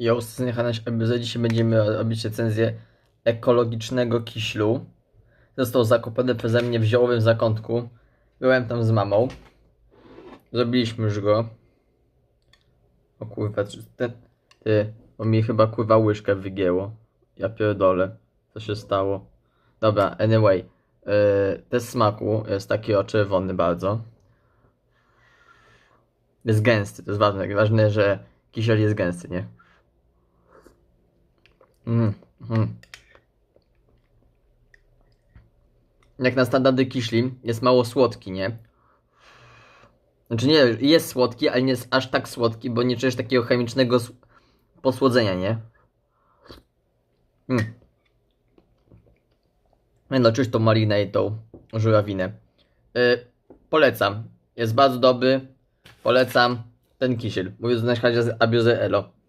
Jo, Synchronizacja Abuze. Dzisiaj będziemy robić recenzję ekologicznego kiślu. Został zakupiony przeze mnie w ziołowym zakątku. Byłem tam z mamą. Zrobiliśmy już go. O kurwa. Ty, bo mi chyba kurwa łyżkę wygięło. Ja pierdolę. Co się stało? Dobra, anyway. Yy, test smaku jest taki o bardzo. Jest gęsty, to jest ważne. Ważne, że kisiel jest gęsty, nie? Mm. Jak na standardy kiśli, jest mało słodki, nie? Znaczy nie, jest słodki, ale nie jest aż tak słodki, bo nie czujesz takiego chemicznego posłodzenia, nie? Mm. No, czuć tą malinę i tą żurawinę. Yy, polecam. Jest bardzo dobry. Polecam ten kisiel. Mówiąc na przykład z Abuse Elo.